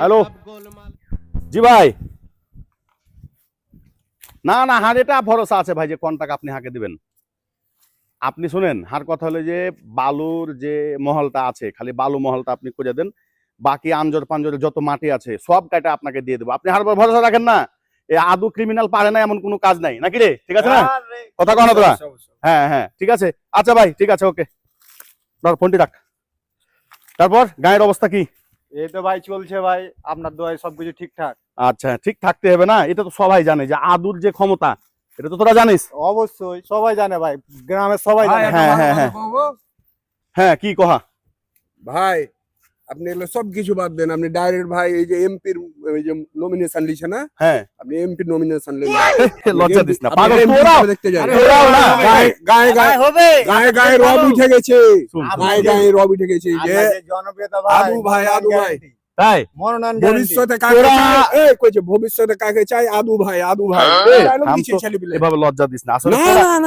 Hello? জি ভাই। না না হার এটা ভরসা আছে ভাই যে কোন টাকা আপনি হাঁকে দিবেন। আপনি শুনেন হার কথা হলো যে বালুর যে মহলটা আছে খালি বালু মহলটা আপনি খুঁজে দেন বাকি আঞ্জর পাঞ্জরের যত মাটি আছে সব কাটা আপনাকে দিয়ে দেবো। আপনি হার ভরসা রাখেন না। এ আদু ক্রিমিনাল পারে না এমন কোনো কাজ নাই। নাকি রে? ঠিক আছে না? কথা কন তোরা। হ্যাঁ হ্যাঁ ঠিক আছে। আচ্ছা ভাই ঠিক আছে ওকে। ধর ফোনটি রাখ। তারপর গায়ের অবস্থা কি? এই তো ভাই চলছে ভাই আপনার দোয়ায় সবকিছু ঠিকঠাক। আচ্ছা ঠিক থাকতে হবে না? এটা তো সবাই জানে যে আদুর যে ক্ষমতা এটা তো তোরা জানিস? অবশ্যই সবাই জানে ভাই গ্রামের সবাই জানে। হ্যাঁ, হ্যাঁ, হ্যাঁ। হ্যাঁ কি কহা? ভাই আপনি এগুলো সব কিছু বাদ দেন। আপনি ডাইরেক্ট ভাই এই যে এমপির এই যে নমিনেশন লিখছে না? হ্যাঁ। আপনি এমপি নমিনেশন লজ্জা দিস না। পাগল তোরাও। দেখতে যান। তোরাও না। গায়ে গায়ে গায়ে হবে। গায়ে গায়ে রব উঠে গেছে। গায়ে গায়ে রব উঠে গেছে। যে জনপ্রিয়তা আদু ভাই, আদু ভাই। তাই? মনোনয়ন ভবিষ্যতে কাকে চাই এই কইছে ভবিষ্যতে কাকে চাই আদু ভাই আদু ভাই। ছেলেপিলে এভাবে লজ্জা দিস না। আসলে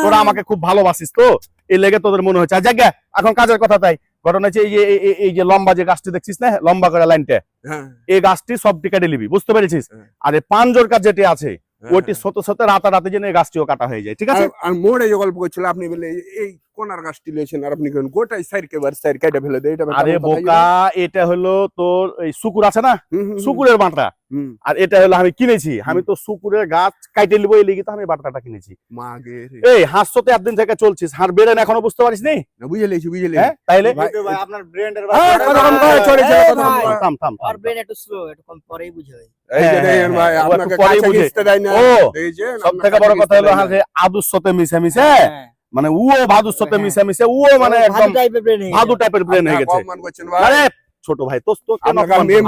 তোরা। আমাকে খুব ভালোবাসিস তো। এই লেগে তোদের মনে হচ্ছে আচ্ছা গা, এখন কাজের কথা তাই। ঘটনা হচ্ছে এই যে এই- যে লম্বা যে গাছটি দেখছিস না লম্বা করে লাইনটা হ্যাঁ। এই গাছটি সব টিকা নিবি বুঝতে পেরেছিস? হ্যাঁ। আর এই পাঞ্জর কাজ যেটি আছে হ্যাঁ, ওইটি শত সতে রাতারাতি যেন এই গাছটিও কাটা হয়ে যায় ঠিক আছে? আর- আর মোড়ে যে গল্প করছিল আপনি বলে এই কোনার গাছটি লিয়েছেন আর আপনি কেন গোটাই সাইড কে বার সাইড কেটে ফেলে দেয়। এটা আরে বোকা এটা হলো তোর এই শুকুর আছে না? শুকুরের বাঁটা আর এটা হলো আমি কিনেছি। আমি তো শুকুরের গাছ কাইটে নিবো এই লিগে তো আমি বাটাটা কিনেছি। মা গে রে। এই হাঁসতে একদিন থেকে চলছিস। হার বেড়ে না এখনও বুঝতে পারিস নি না, বুঝে লেছি বুঝে লেছি হ্যাঁ তাইলে? আপনার ব্র্যান্ডের হ্যাঁ, থাম, থাম থাম। আর ব্রেন একটু স্লো একটু কম পরেই বুঝে হয়। এই যে হ্যাঁ, দেখেন ভাই আপনাকে কাছে দেয় না। এই যে সব থেকে বড় কথা হলো। যে আদুর সাথে মিশে মিশে। মানে ও ভাদুর সাথে হ্যাঁ। মিশে মিশে ও মানে একদম ভাদু টাইপের ব্রেন হয়ে গেছে। আরে ছোট ভাই তোর তো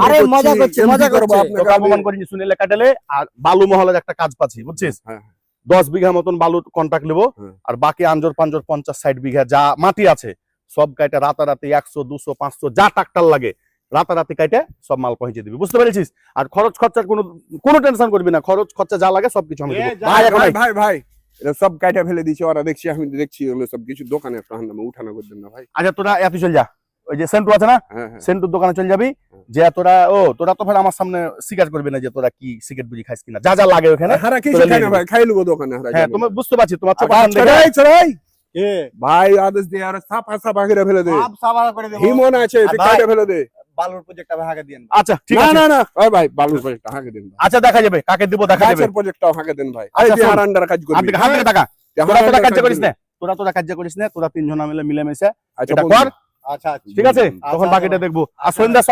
আরে মজা করছে, মজা করব। আপনাকে। অপমান করিনি শুনিলে কাটালে। আর বালু মহলের একটা কাজ পাচ্ছি বুঝছিস? হ্যাঁ, দশ বিঘা মতন বালু কন্ট্রাক্ট নেব আর বাকি আঞ্জর পাঞ্জর পঞ্চাশ ষাট বিঘা যা মাটি আছে সব কাইটা রাতারাতি একশো দুশো পাঁচশো যা ট্রাক্টার লাগে রাতারাতি কাইটে সব মাল পৌঁছে দিবি বুঝতে পেরেছিস? আর খরচ খরচার কোনো কোনো টেনশন করবি না খরচ খরচা যা লাগে সবকিছু আমি ভাই ভাই ভাই। এটা সব কাইটা ফেলে দিছে ওরা দেখছি আমি দেখছি এগুলো সব কিছু দোকানে নামে উঠানো না ভাই। আচ্ছা তোরা এত চল যা। ওই যে সেন্টু আছে না? হ্যাঁ হ্যাঁ। সেন্টুর দোকানে চলে যাবি। যে তোরা ও তোরা তো ফের আমার সামনে স্বীকার করবি না যে তোরা কি সিগারেট বুঝি খাইস কিনা। যা যা লাগে ওখানে হারা খাই না ভাই খাই লুবো দোকানে হারা হ্যাঁ তুমি বুঝতে পারছি তোমার চোখ দেখে-। কে? ভাই আদেশ দিয়ে আর সাফা সাফা করে ফেলে দে। সাবারা করে দেব। হিমন আছে কাইটা ফেলে দে। বালুর প্রজেক্টটা ভাগে দেন আচ্ছা ঠিক আছে। না না ওই ভাই বালুর প্রজেক্টটা হাঁকে দেন আচ্ছা দেখা যাবে কাকে দিব দেখা যাবে। গাছের প্রজেক্টটাও হাঁকে দেন ভাই। আচ্ছা, যে আন্ডার কাজ করবি। হাত টাকা তোরা তোরা কাজ কাজ করিস না তোরা তোরা কাজ করিস না তোরা তিনজনা মিলে মিলেমিশে। আচ্ছা এটা কর। আচ্ছা আচ্ছা। ঠিক আছে তখন আচ্ছা, বাকিটা আচ্ছা। দেখব। আর আচ্ছা, সন্ধ্যার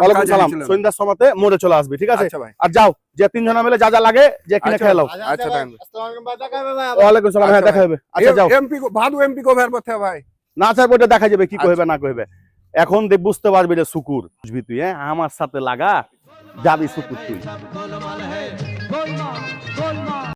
ওয়ালাইকুম সালাম। মোড়ে চলে আসবি ঠিক আছে? আচ্ছা আর যাও যে তিনজনা মিলে যা যা লাগে যে কিনে আচ্ছা, খেয়ে আচ্ছা আচ্ছা, দেখা হবে ওয়ালাইকুম সালাম হ্যাঁ আচ্ছা, দেখা হবে। আচ্ছা যাও। এমপি কো ভাদু এমপি কো ভের ভাই। না দেখা যাবে কি আচ্ছা। কইবে না কইবে। এখন দেখ বুঝতে পারবি যে শুকুর। বুঝবি তুই হ্যাঁ? আমার সাথে লাগা, যাবি শুকুর তুই।